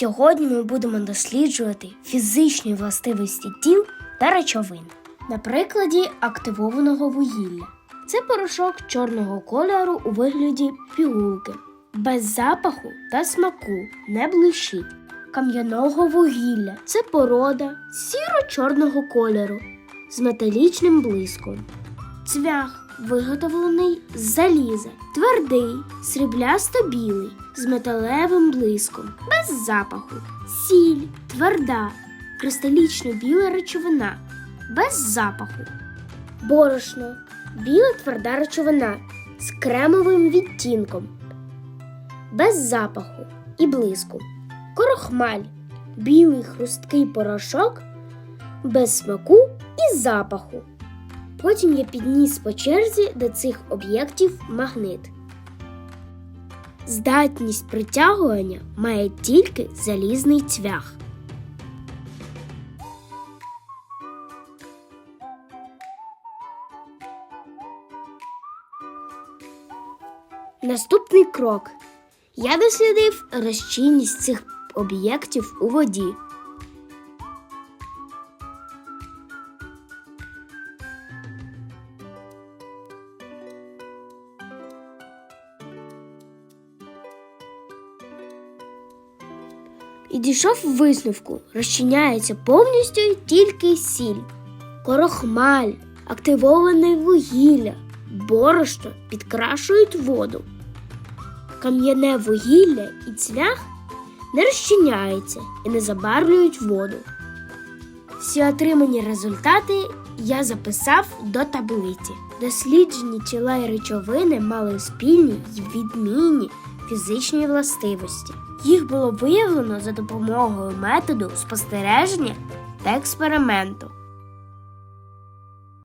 Сьогодні ми будемо досліджувати фізичні властивості тіл та речовин на прикладі активованого вугілля. Це порошок чорного кольору у вигляді пігулки, без запаху та смаку, не блищить. Кам'яного вугілля це порода сіро-чорного кольору з металічним блиском. Цвях виготовлений з заліза, твердий, сріблясто-білий, з металевим блиском, без запаху, сіль, тверда, кристалічно біла речовина, без запаху, борошно, біла тверда речовина з кремовим відтінком, без запаху і блиску, корохмаль, білий хрусткий порошок, без смаку і запаху. Потім я підніс по черзі до цих об'єктів магнит. Здатність притягування має тільки залізний цвях. Наступний крок. Я дослідив розчинність цих об'єктів у воді. І дійшов висновку, розчиняється повністю тільки сіль, корохмаль, активоване вугілля, борошно підкрашують воду. Кам'яне вугілля і цвях не розчиняються і не забарвлюють воду. Всі отримані результати я записав до таблиці. Досліджені тіла і речовини мали спільні й відмінні фізичні властивості. Їх було виявлено за допомогою методу спостереження та експерименту.